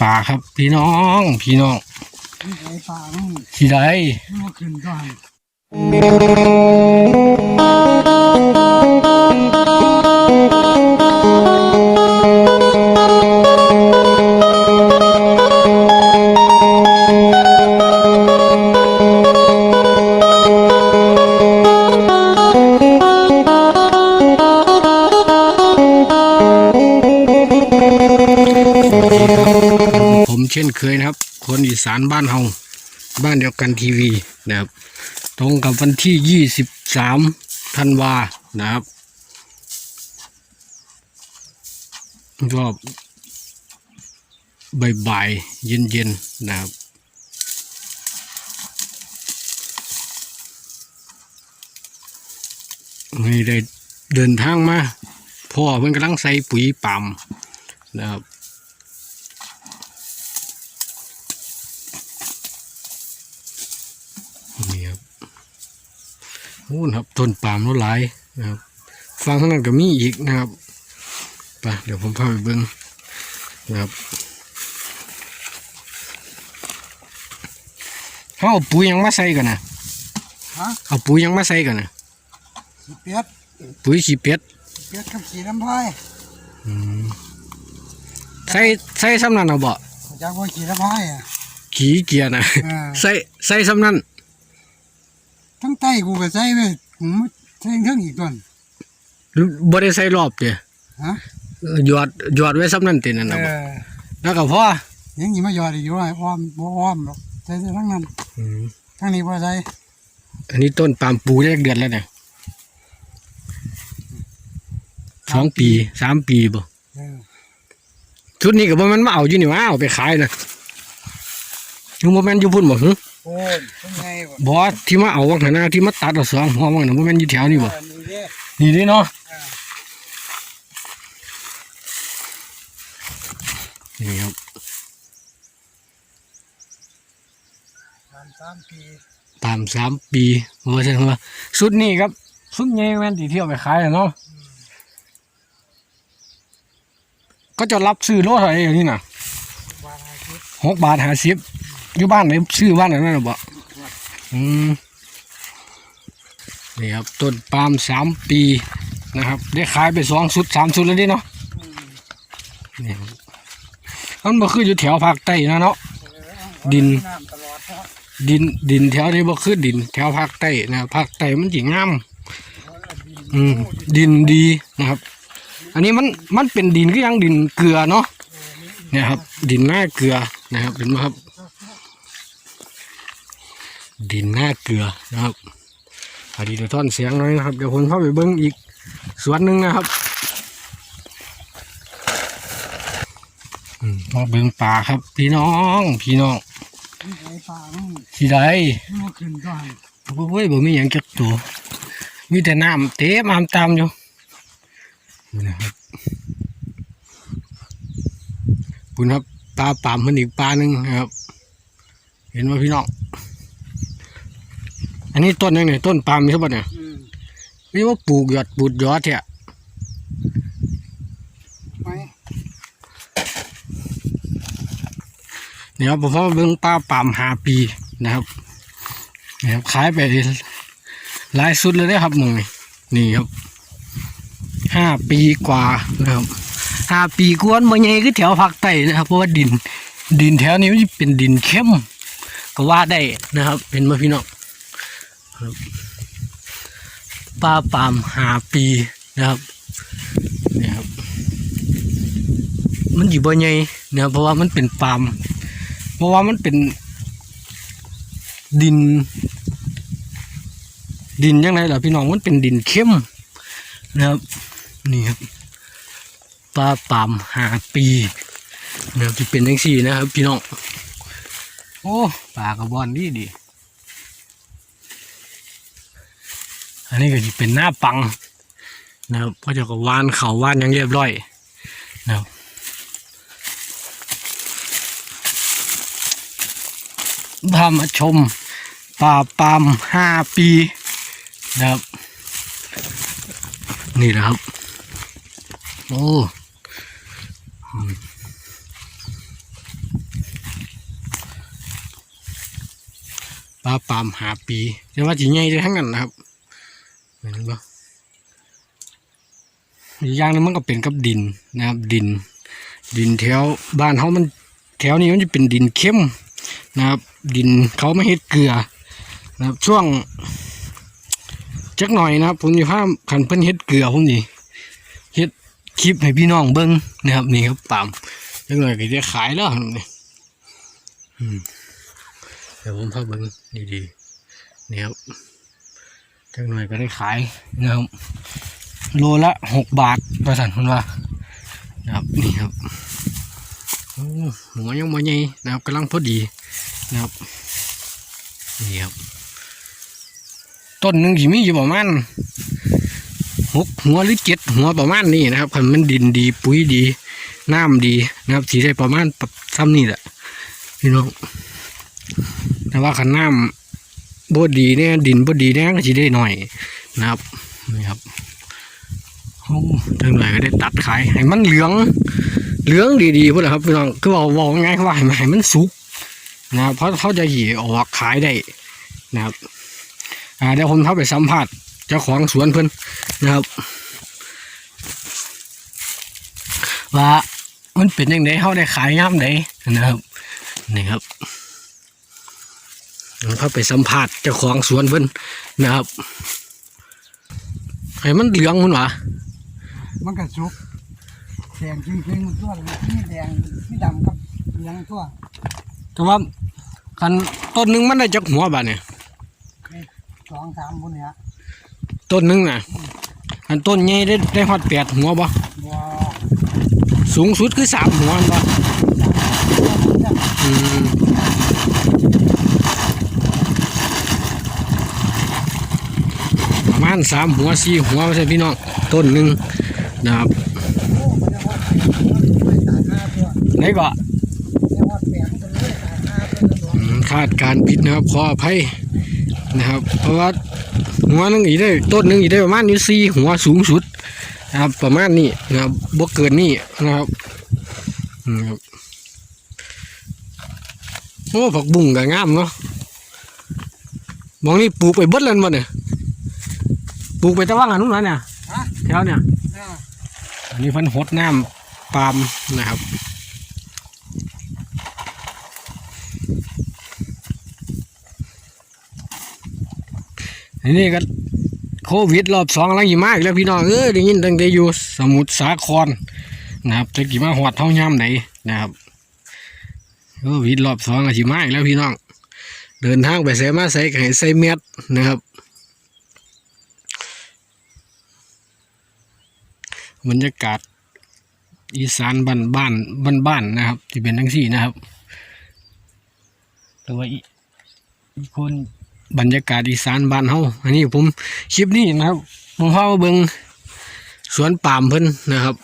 ป่าครับ พี่น้อง พี่น้องไอ้ป่ามึงสิได้มันขึ้นก็ให้ เช่นเคยนะครับ คนอีสานบ้านเฮาบ้านเดียวกันทีวีนะครับ ตรงกับวันที่ยี่สิบสามธันวานะครับก็บ่ายๆเย็นๆนะครับนี่ได้เดินทางมาพ่อเพิ่นกำลังใส่ปุ๋ยปาล์มนะครับ นี่ครับ โอ้นะครับต้นปาล์มรถหลายนะครับฟังข้างนั้นก็มีอีกนะครับไปเดี๋ยวผมพาไปเบิ้งนะครับเขาเอาปุ๋ยหยังมาใส่กันนะฮะเอาปุ๋ยหยังมาใส่กันนะขี้เป็ดปุ๋ยขี้เป็ดเป็ดกับขี้น้ำพายใส่ใส่ซ้ำนั่นเอาบ่จากว่าขี้น้ำพายอะขี้เกียจนะเออใส่ใส่ซ้ำนั่นทั้ งไตกูก็ใส่ไปผมใส่ทั้งอีกต้นบ่ได้ใส่รอบเดียฮะหยอดหยอดไว้ซ้ำนั่นต็นั่นนะบ่แล้วก็พอยังยี่มายอดอีกอยู่ไอ้อ้อมบ่อ้อมหรอกใส่ทั้งนั้นทั้งนี้พอใส่อันนี้ต้นปาล์มปลูกได้เดือนแล้วเนี่ยสองปีสามปีบ่ชุดนี้ก็บ่แมันมาเอาอยู่นี่ว่าเอาไปขายนะอยู่บ่แม่นอยู่พุ่นบ่หึ โอ้ยเป็นไงบ่บ่ที่มาเอาวังหน้าที่มาตัดเอาสองหัววังน่ะบ่แม่นอยู่แถวนี้บ่เออนี่เด้นี่เด้เนาะเออนี่ครับสามสามปีปาล์มสามปีว่าซั่นว่าชุดนี้ครับชุดใหญ่แม่นที่เที่ยวไปขายอะเนาะก็จะรับซื้อโลเท่าไหร่อย่างนี้น่ะวางอาทิตย์หกบาทห้าสิบ อยู่บ้านไหนซื้อบ้านไหนนั่นน่ะบ่อืมนี่ครับต้นปาล์มสามปีนะครับ ได้ขายไปสองชุดสามชุดแล้วดิเนาะนี่ครับมันบ่คืออยู่แถวภาคใต้นะเนาะดิน ดินดินแถวนี้บ่คือดิน แถวภาคใต้นะภาคใต้มันสิงามอืมดินดีนะครับ อันนี้มันมันเป็นดินก็ยังดินเกลือเนาะนี่ครับ ดินหน้าเกลือนะครับเห็นไหมครับ ดินหน้าเกลือนะครับอดีตท่อนเสียงหน้อยนะครับ เดี๋ยวผมเข้าไปเบิ้งอีกสวนหนึ่งนะครับอืมาเบิ้งป่าครับ พี่น้อง พี่น้องไอ้ป่ามึงสิได้มันขึ้นก็ให้โอ้ยบ่มีหยังจักตัว มีแต่น้ำเต็มน้ำตามอยู่นี่นะครับคุณครับปลาป่ามมันอีกปลาหนึ่งนะครับ เห็นไหมพี่น้อง อันนี้ต้นยังไงต้นปาล์มใช่ปะเนี่ยอืมนี่ว่าปลูกหยอดปลูกยอดเนี่ยไหมนี่ครับผมว่าเบิ่งปลาป่ามหาปีนะครับนี่ครับขายไปหลายสุดเลยนะครับมึงนี่นี่ครับห้าปีกว่านะครับห้าปีกวนมาใหญ่คือแถวภาคใต้นะครับเพราะว่าดินดินแถวนี้มันเป็นดินเข้มก็ว่าได้นะครับ เป็นมาพี่น้องครับ ปลาปามหาปีนะครับนี่ครับ มันอยู่บ่ใหญ่นะครับเพราะว่ามันเป็นปาม เพราะว่ามันเป็น ดิน ดินยังไงล่ะพี่น้องมันเป็นดินเข้มนะครับนี่ครับปลาปามหาปีนะครับจะเป็นยังสี่นะครับ พี่น้องโอ้ปลากระบอนดีดี อันนี้ก็จะเป็นหน้าปังนะครับก็จะกัวานเขาวานยังเรียบร้อยนะครับพามาชมป่าปามห้าปีนะครับ นี่นะครับ โอ้ปลาปามหาปีแต่ว่าจีใหญ่ได้ทั้งนั้นนะครับ อีกอย่างนึงมันก็เป็นกับดินนะครับ ดิน ดินแถวบ้านเขามันแถวนี้มันจะเป็นดินเข้มนะครับ ดินเขาไม่เฮ็ดเกลือนะครับช่วงจักหน่อยนะครับ ผมอยู่ห้ามขันเพิ่นเฮ็ดเกลือผมนี่เฮ็ดคลิปให้พี่น้องเบิ้งนะครับนี่ครับปามจักหน่อยก็จะขายแล้วนี่อืมเดี๋ยวผมพาเบิ้งดีๆนี่ครับจักหน่อยก็ได้ขายนะครับ โลละหกบาทประสันคุณว่านะครับนี่ครับหัวยังมาใหญ่นะครับกำลังพอดีนะครับนี่ครับต้นหนึ่งที่มีอยู่ประมาณหกหัวหรือเจ็ดหัวประมาณนี้นะครับคันมันดินดีปุ๋ยดีน้ำดีนะครับสีได้ประมาณซ้ำนี่แหละพี่น้องแต่ว่าขันน้ำบดดีเนี่ยดินบดดีเนี่ยก็จะได้หน่อยนะครับนี่ครับ จังเลยก็ได้ตัดขายให้มันเหลือง เหลืองดีๆพุ่นะครับพี่น้องคือบอกบอกง่ายว่าให้มันสุกนะเพราะเขาจะหีออกขายได้นะครับอ่าเดี๋ยวผมเข้าไปสัมผัสเจ้าของสวนเพิ่นนะครับ ว่ามันเป็นยังไงเขาได้ขายย่ำไหนนะครับนี่ครับเข้าไปสัมผัสเจ้าของสวนเพิ่นนะครับให้มันเหลืองมันวะ มันก็สุกแดงจริงๆมันตัวนี่แดงนี่ดำกับเหลืองตัวแต่ว่าคันต้นหนึงมันได้จากหัวบาดเนี่ยสองสามบนเนี่ยต้นหนึงน่ะอันต้นใหญ่ได้ได้ฮอดแปดหัวบ่บ่สูงสุดคือสามหัวบ่อืมประมาณสามหัวสี่หัวไม่ใช่พี่น้องต้นหนึ่ง นะครับโอ้มันจะฮอดแปดมันเลยตายห้าตัวไหนก็จะฮอดแปดมันเลยตายห้าตัวนั่นหรออืมคาดการณ์ผิดนะครับขออภัยนะครับ เพราะว่าหัวหนึงอีกได้ต้นหนึงอีกได้ประมาณนี้สี่หัวสูงสุดนะครับ ประมาณนี้นะครับบ่เกินนี่นะครับอืมครับโอ้ผักบุ้งก็งามเนาะมองนี่ปลูกไปเบิดแล้วบ่เนี่ยปลูกไปตะว่างอันนู้นแล้วเนี่ยฮะแถวเนี่ย อันนี้เพันหดน้ำปาล์มนะครับอันนี้ก็โควิดรอบสองแล้วยี่มากแล้วพี่น้องเออได้ยินตั้งแต่อยู่สมุทรสาครนะครับจะกี่มาหอดเท่าย่ำไหนนะครับโควิดรอบสองแล้วยี่มากแล้วพี่น้อง เดินทางไปใส่มาใส่ไก่ใส่เม็ดนะครับ บรรยากาศอีสานบ้านบ้านบ้านบ้านนะครับที่เป็นทั้งสี่นะครับแต่ว่าอีกคนบรรยากาศอีสานบ้านเฮาอันนี้ผมคลิปนี้นะครับผมเข้ามาเบิงสวนปามเพิ่นนะครับ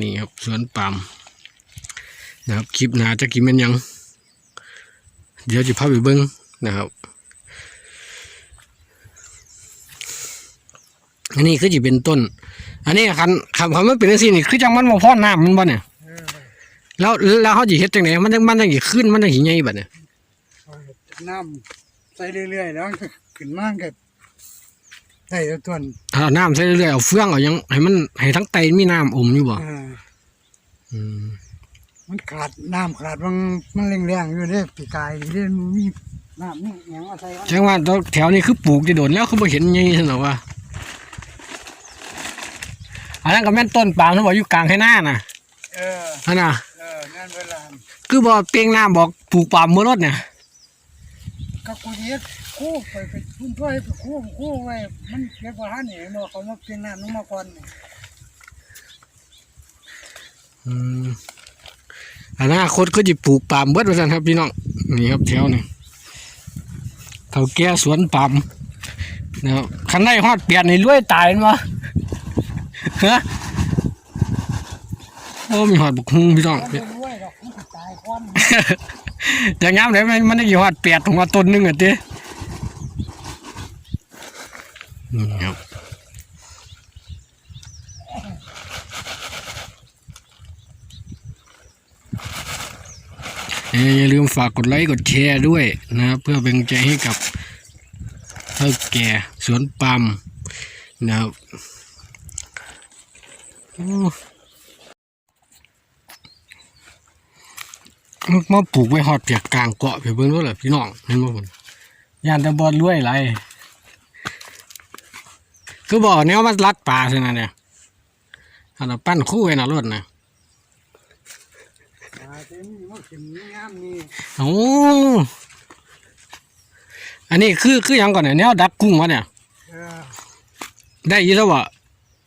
นี่ครับสวนปามนะครับคลิปหน้าจะกินเป็นยัง เดี๋ยวจะพาไปเบิงนะครับ อันนี้คือจะเป็นต้น อันนี้คันคำคำมันเป็นจังซี่นี่คือจังมันบ่พอน้ำมันบ่เนี่ยเออแล้วแล้วเขาจะเฮ็ดจังไดมันจังมันจังสิขึ้นมันจังสิใหญ่บัดเนี่ยเอาน้ำใส่เรื่อยๆแล้วมันก็ขึ้นมากก็ได้แล้วตัวนี้เอาน้ำใส่เรื่อยๆเอาเฟืองเอาหยังให้มันให้ทั้งไตมีน้ำอมอยู่บ่เอออืมมันขาดน้ำขาดมันมันแรงๆอยู่เด้ปีกายนี่เด้มันมีน้ำนี่หยังมาใส่วะจังว่าแถวนี้คือปลูกจะโดนแล้วคือบ่เห็นใหญ่ซั่นหรอกว่า อันนั้นก็แม่นต้นปาล์มที่บอกอยู่กลางให้หน้าน่ะเออนั่นน่ะเออนั่นเวลาคือบ่เปียงน้ำบอกปลูกปาล์มบ่รถเนี่ยก็กูเฮ็ดคู่ไปไปพุ่นถ้วยไปคู่คู่ไว้มันเก็บบ่ทันนี่เนาะเขามาเปลี่ยนน้ำลงมาก่อนนี่อืมอนาคตก็จะปลูกปาล์มเบิดว่าซั่นครับพี่น้องนี่ครับแถวนี้เฒ่าแก่สวนปาล์มนะครับคันได้ฮอดเปียนนี่รวยตายแม่นบ่ ฮะโอ้มีหอดบุกฮุงพี่น้องมันไม่รวยดอกมันสิตายก่อนอย่างงั้นเลยมันมันได้กี่หอดเปียดของว่าต้นหนึงอะเต้นี่ครับอย่าลืมฝากกดไลค์กดแชร์ด้วยนะครับเพื่อเป็นกำลังใจให้กับเท่าแก่สวนปาล์มนะครับโอ้ มันมาปลูกไว้หอดเปียกกลางเกาะไปเบิ่งด้วยแหละพี่น้องเห็นบ่ผมย่านแต่บอดรวยไรคือบอกแนวมาลัดป่าใช่ไหมเนี่ยอันนั้นปั้นคู่ไว้นะรถนะอ่าเต็มนี่มันขึ้นงามนี่โอ้อันนี้คือคือหยังก่อนเนี่ยแนวดักกุ้งวะเนี่ยเออได้อยี่แล้ววะ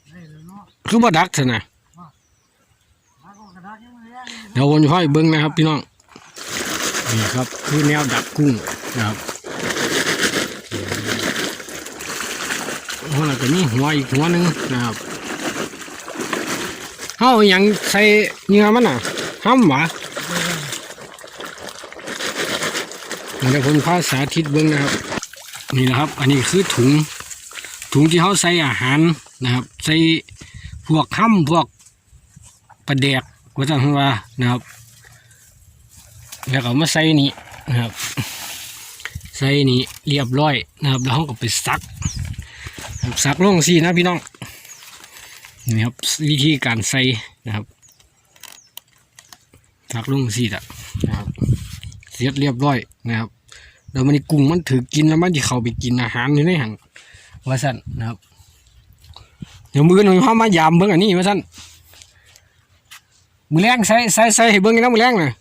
ได้แล้วเนาะ คือบ่ดักซะนะมาก็กระดาษยังไม่ได้เดี๋ยวผมจะให้เบิ้งนะครับ พี่น้องนี่ครับคือแนวดักกุ้งนะครับหัวเราก็มีหัวอีกหัวหนึงนะครับเฮาหยังใส่เหงื่อมันน่ะห้ำหวะเดี๋ยวผมพาสาธิตเบิ้งนะครับ นี่นะครับ อันนี้คือถุง ถุงที่เขาใส่อาหารนะครับ ใส่ พวกห้ำพวกปลาแดกว่าจังว่านะครับ แล้วก็มาใส่นี่นะครับ ใส่นี่เรียบร้อยนะครับ แล้วเขาก็ไปซักซักลงสินะพี่น้องนี่ครับวิธีการใส่นะครับซักลงสิละนะครับเสร็จเรียบร้อยนะครับแล้วมันกุ้งมันถือกินแล้วมันจะเข้าไปกินอาหารอยู่ในหันว่าสั่นนะครับ เดี๋ยวมือหนึ่งเขามายามเบิ้งอันนี้ว่าสั่นมือแรงใส่ใส่ใส่ให้เบิ้งกันนะมือแรงเลย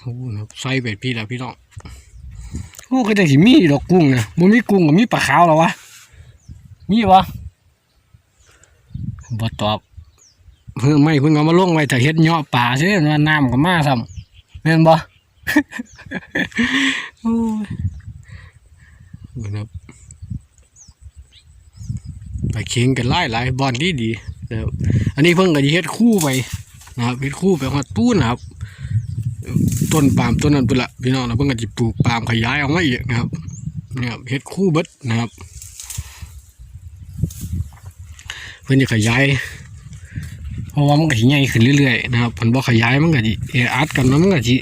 โอ้ใส่ไปพี่แล้วพี่น้องโอ้ก็จะสิมีดอกกุ้งนะมันมีกุ้งกับมีปลาขาวแล้วะมีวะบ่ตอบเพิ่งไม่เพิ่งเอามาลงไว้แต่เฮ็ดเหยาะป่าใช่ไหมน้ำก็มาซ้ำเห็นบ่โอ้ยนะครับ ไปเคียงกันไล่หลายบอลดีดีนะครับอันนี้เพิ่งก็จะเฮ็ดคู่ไปนะครับเฮ็ดคู่ไปฮอดตู้นะครับ ต้นปาล์มต้นนั้นเป็นละพี่น้องเราเพิ่งก็จะปลูกปาล์มขยายออกมาอีกนะครับเนี่ยครับเฮ็ดคู่เบิดนะครับ เพิ่นจะขยายเพราะว่ามันก็สิใหญ่ขึ้นเรื่อยๆนะครับเพิ่นบ่ขยายมันก็สิเออัดกันแล้วมันก็สิ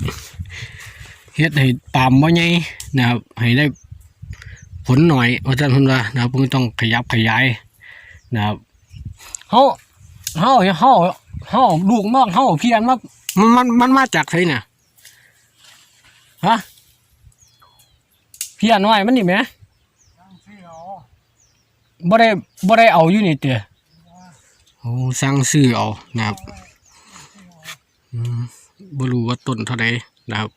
เฮ็ดให้ปาล์มบ่ใหญ่นะครับให้ได้ผลหน่อยว่าซั่นเพิ่นว่านะครับเพิ่นต้องขยับขยาย นะครับเฮาเฮาเฮาเฮาลูกมากเฮาเพียนมากมันมันมันมาจากไสเนี่ยฮะเพียนน้อยมันนี่แหมตั้งชื่อเอาบ่ได้บ่ได้เอาอยู่นี่เตะโอ้สั่งซื้อเอานะครับอืมบ่รู้ว่าต้นเท่าใดนะครับ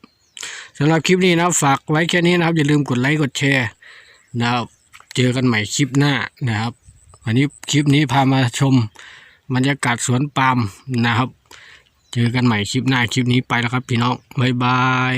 สำหรับคลิปนี้นะครับฝากไว้แค่นี้นะครับ อย่าลืมกดไลค์กดแชร์นะครับ เจอกันใหม่คลิปหน้านะครับ วันนี้คลิปนี้พามาชมบรรยากาศสวนปาล์มนะครับ เจอกันใหม่คลิปหน้าคลิปนี้ไปแล้วครับ พี่น้องบ๊ายบาย